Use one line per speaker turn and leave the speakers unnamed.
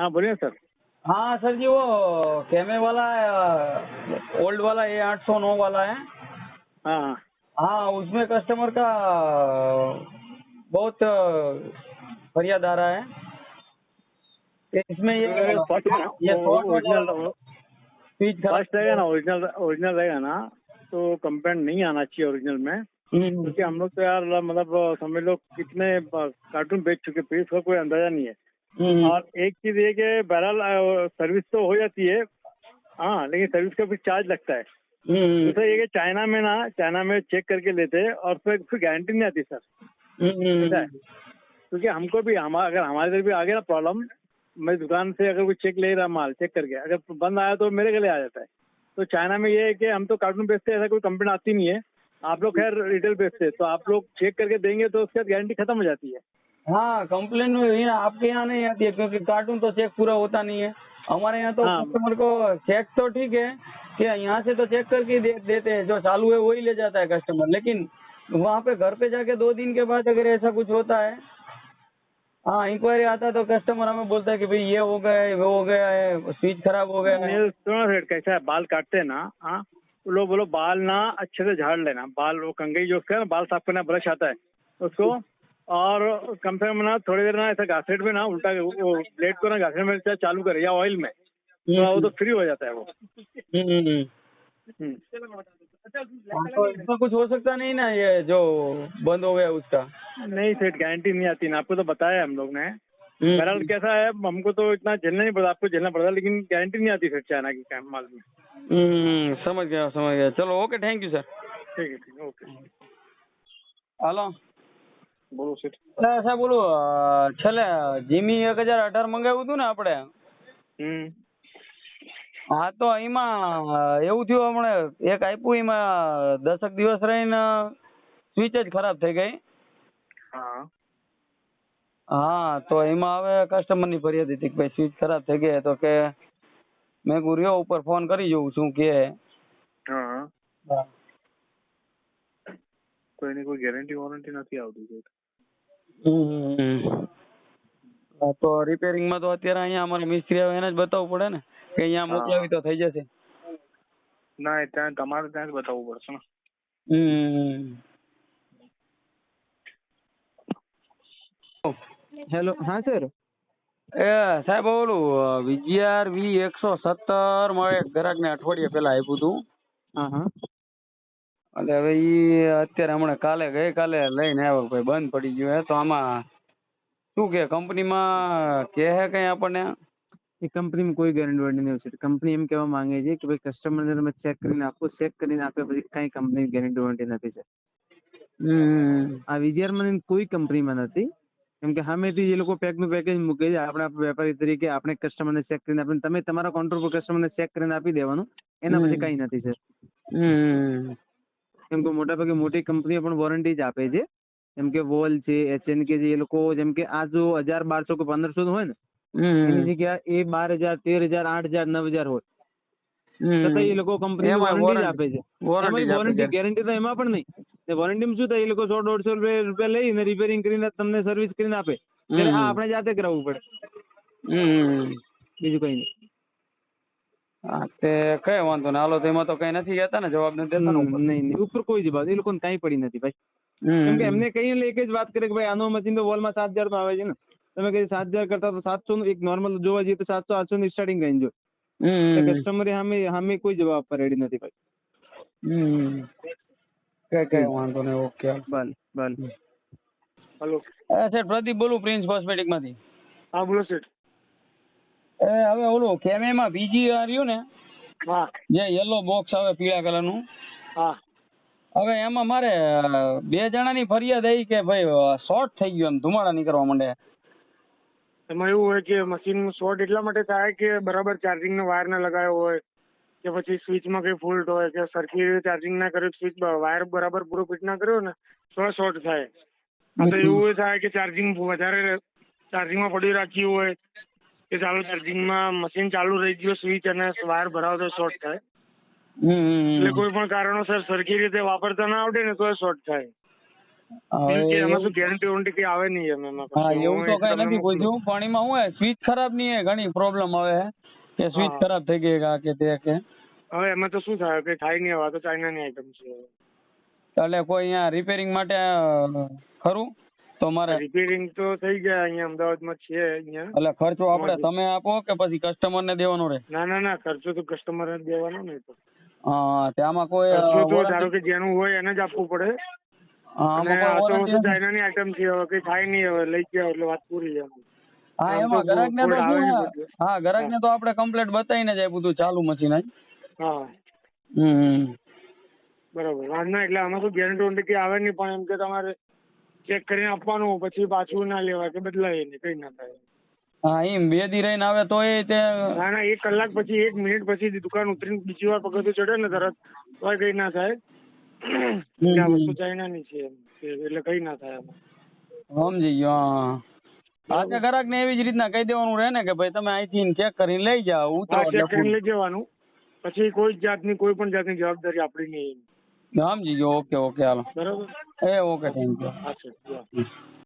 हाँ बोलिए सर।
हाँ सर जी वो कैमे वाला ओल्ड वाला ए आठ सौ नौ वाला है।
हाँ। हाँ
हाँ उसमें कस्टमर का बहुत फरियाद आ रहा है। इसमें ये स्विच खराब
फ़र्स्ट रहेगा ना ओरिजिनल ओरिजिनल रहेगा ना तो कंप्लेंट नहीं आना चाहिए ओरिजिनल में।
हम्म,
क्योंकि हम लोग तो यार मतलब समझ लो कितने कार्टून बेच चुके पीस का कोई अंदाज़ा नहीं है। और एक चीज़ ये कि बहरहाल सर्विस तो हो जाती है। हाँ लेकिन सर्विस का भी चार्ज लगता है।
हम्म,
दूसरा ये कि चाइना में ना चाइना में चेक करके लेते हैं और फिर फिर गारंटी नहीं आती सर
हम्म,
क्योंकि हमको भी हम अगर हमारे इधर भी आ गया ना प्रॉब्लम मेरी दुकान से अगर कोई चेक ले रहा माल चेक करके अगर बंद आया तो मेरे गले आ जाता है। तो चाइना में ये है कि हम तो कार्टून बेचते हैं ऐसा कोई कंप्लेंट आती नहीं है। आप लोग खैर रिटेल बेचते हैं तो आप लोग चेक करके देंगे तो उसके बाद गारंटी खत्म हो जाती है।
हाँ कंप्लेन आपके यहाँ नहीं आती है क्योंकि कार्टून तो चेक पूरा होता नहीं है। हमारे यहाँ तो
हाँ।
कस्टमर को चेक तो ठीक है कि यहाँ से तो चेक करके दे, देते हैं जो चालू है वही ले जाता है कस्टमर लेकिन वहाँ पे घर पे जाके दो दिन के बाद अगर ऐसा कुछ होता है हाँ इंक्वायरी आता है तो कस्टमर हमें बोलता है कि भाई ये हो गया है वो हो गया है स्विच खराब हो गया है।
सुनो सेठ कैसा है बाल काटते हैं ना हाँ वो लोग बोलो बाल ना अच्छे से झाड़ लेना बाल वो कंगई जो उसका है ना बाल साफ़ करना ब्रश आता है उसको और कम से कम ना थोड़ी देर ना ऐसा घासेट में ना उल्टा वो ब्लेड को ना घासेट में चालू करे या ऑयल में तो वो तो फ्री हो जाता है वो।
हम्म, हम्म।
हम्म।
तो इसमें कुछ हो सकता नहीं ना ये जो बंद हो गया उसका?
नहीं सेठ गारंटी नहीं आती ना। आपको तो बताया हम लोग ने।
हम्म।
बहरहाल कैसा है हमको तो इतना झेलना नहीं पड़ता आपको झेलना पड़ता लेकिन गारंटी नहीं आती सेठ चाइना की काम माल में।
हम्म, समझ गया समझ गया। चलो ओके थैंक यू सर
ठीक है ठीक है ओके
હાલો
બોલો સેठ
ના સાહેબ બોલો છેલ્લે જીમી એક હજાર અઢાર મંગાવ્યું હતું ને આપણે?
હમ.
હા તો એમાં એવું થયું હમણે એક આપ્યું એમાં દસક દિવસ રહીને સ્વિચ જ ખરાબ થઈ ગઈ.
હા.
હા તો એમાં હવે કસ્ટમરની ફરિયાદ હતી કે ભાઈ સ્વિચ ખરાબ થઈ ગઈ તો કે મેં ગુરિયો ઉપર ફોન કરી જોઉં શું કે.
હા. તો એની કોઈ ગેરંટી વોરંટી નથી આવતી સેठ
હમ. હા, તો રિપેરિંગમાં તો અત્યારે અહીંયા અમારે મિસ્ત્રી આવે એને જ બતાવવું પડે ને કે અહીંયા મોકલાવી તો થઈ જશે.
ના એ ત્યાં તમારે ત્યાં જ બતાવવું પડશે ને.
હમ.
હેલો હા સર?
એ સાહેબ ઓલું વીજીઆર વી એકસો સત્તર મારે એક ગ્રાહકને અઠવાડિયા પહેલા આપ્યું હતું.
હા હા.
એટલે હવે ઈ અત્યારે હમણાં કાલે ગઈકાલે લઈને આવ્યો ભાઈ બંધ પડી ગયું હે તો આમાં શું કે કંપનીમાં કહે હે કઈ આપણને?
એ કંપનીમાં કોઈ ગેરંટી વોરંટી નહીં હોય કંપની એમ કહેવા માંગે છે કે ભાઈ કસ્ટમરને તમે ચેક કરીને આપો ચેક કરીને આપ્યા પછી કાંઈ કંપની ગેરંટી વોરંટી નથી સર આ વિજયારમાં કોઈ કંપનીમાં નથી. કેમ કે સામેથી એ લોકો પેકનું પેકેજ મૂકે છે આપણે વેપારી તરીકે આપણે કસ્ટમરને ચેક કરીને આપીને તમે તમારા કાઉન્ટર પર કસ્ટમરને ચેક કરીને આપી દેવાનું. એના પછી કઈ નથી સર
હમ.
કેમ કે મોટાભાગે મોટી કંપનીઓ પણ વોરંટી જ આપે છે. જેમ કે વોલ છે એચએન કે જે એ લોકો જેમ કે આ જો હજાર બારસો કે પંદરસો હોય ને એની જગ્યા એ બાર હજાર તેર હજાર આઠ હજાર નવ હજાર હોય.
તો
છતાં એ લોકો કંપની વોરંટી આપે છે. વોરંટી ગેરંટી તો એમાં પણ નહીં. વોરંટીમાં શું થાય એ લોકો સો દોઢસો રૂપિયા રૂપિયા લઈને રિપેરિંગ કરીને તમને સર્વિસ કરીને આપે. ત્યારે આ આપણે જાતે કરાવવું પડે. બીજું કઈ નહીં.
હા તે કઈ વાંધો નહીં. હાલો તો એમાં તો કઈ નથી કહેતા ને જવાબ નથી દેતા ને ઉપર?
નહીં નહીં ઉપર કોઈ જવાબ એ લોકોને કાંઈ પડી નથી ભાઈ.
હમ.
કેમ કે એમને કઈ એટલે એક જ વાત કરે કે ભાઈ આનો મશીન તો વોલમાં સાત હજાર આવે છે ને. તમે કઈ સાત હજાર કરતા તો સાતસો નું એક નોર્મલ જોવા જઈએ તો સાતસો આઠસો ની સ્ટાર્ટિંગ રેન્જ હોય.
હમ.
કસ્ટમરે સામે સામે કોઈ જવાબ આપવા રેડી નથી ભાઈ.
હમ. કઈ કઈ વાંધો નહીં ઓકે.
ભલે ભલે
હલો.
એ સેઠ પ્રદીપ બોલું પ્રિન્સ કોસ્મેટિકમાંથી
હા બોલો
એ હવે ઓલું કેમેમાં બીજી આવ્યું ને?
હા.
જે યલો બોક્સ આવે પીળા કલરનું
હા.
હવે એમાં મારે બે જણાની ફરિયાદ આવી કે ભાઈ શોર્ટ થઈ ગયો એમ ધુમાડા નીકળવા માંડે.
એમાં એવું હોય કે મશીન શોર્ટ એટલા માટે થાય કે બરાબર ચાર્જિંગનો વાયર ના લગાવ્યો હોય કે પછી સ્વિચમાં કઈ ફોલ્ટ હોય કે સરખી રીતે ચાર્જિંગ ના કર્યું સ્વિચ વાયર બરાબર પૂરો ફિટ ના કર્યો ને તો શોર્ટ થાય. તો એવું થાય કે ચાર્જિંગ વધારે ચાર્જિંગમાં પડ્યું રાખ્યું હોય કે ચાલુ ચાર્જિંગમાં મશીન ચાલુ રહી ગયું સ્વિચ અને વાયર ભરાવો તો શોર્ટ થાય એટલે કોઈ પણ કારણોસર સરખી રીતે વાપરતા ના આવડે ને તો શોર્ટ થાય.
નહીં
સ્વિચ ખરાબની હે ઘણી પ્રોબ્લેમ આવે કે સ્વિચ ખરાબ થઈ ગઈ કે કે તે કે.
હવે એમાં તો શું થાય કે થાય નહીં હવે તો ચાઇનાની આઈટમ છે.
એટલે કોઈ અહીંયા રિપેરિંગ માટે ખરું? તો મારે
રિપેરિંગ તો થઈ ગયા અહીંયા અમદાવાદમાં છે અહીંયા.
એટલે ખર્ચો આપણે તમે આપો કે પછી કસ્ટમર ને દેવાનો રહે?
ના ના ના ખર્ચો તો કસ્ટમર ને દેવાનો ને તો.
હા તેમાં કોઈ
ખર્ચો તો ધારો કે જેનું હોય એને જ આપવું પડે.
હા,
તો? ચાઇનાની આઈટમ છે હવે કઈ થાય નહીં હવે લઈ ગયા એટલે વાત પૂરી
હા એમાં ગ્રાહક ને તો હે? ગ્રાહક ને આપણે કમ્પ્લેટ બતાવીને જ આપ્યું હતું ચાલુ મશીન
હા.
હમ
બરોબર. વાંધો એટલે આમાં શું ગેરંટી વોરંટી આવે નહીં પણ એમ કે તમારે ચેક કરીને આપવાનું પછી પાછું ના લેવાય કે બદલાય નહીં કઈ ના થાય.
હા એમ બે દી રહીને આવે તો એ તે
ના ના એક કલાક પછી એક મિનિટ પછી દુકાન ઉતરીને બીજી વાર પગથિયું ચડે ને તરત તો કઈ ના થાય. આ વસ્તુ ચાઇનાની છે એટલે કઈ ના થાય
સમજી ગયો આજે ગ્રાહક ને એવી જ રીતના કહી દેવાનું રહે ને કે ભાઈ તમે અહીંથી ચેક કરીને લઈ જાઓ ઉતારો
ચેક કરીને લઈ જવાનું. પછી કોઈ જાતની કોઈ પણ જાતની જવાબદારી આપણી નહીં
સમજી ગયો ઓકે ઓકે હાલો.
બરાબર.
એ ઓકે થેન્ક યુ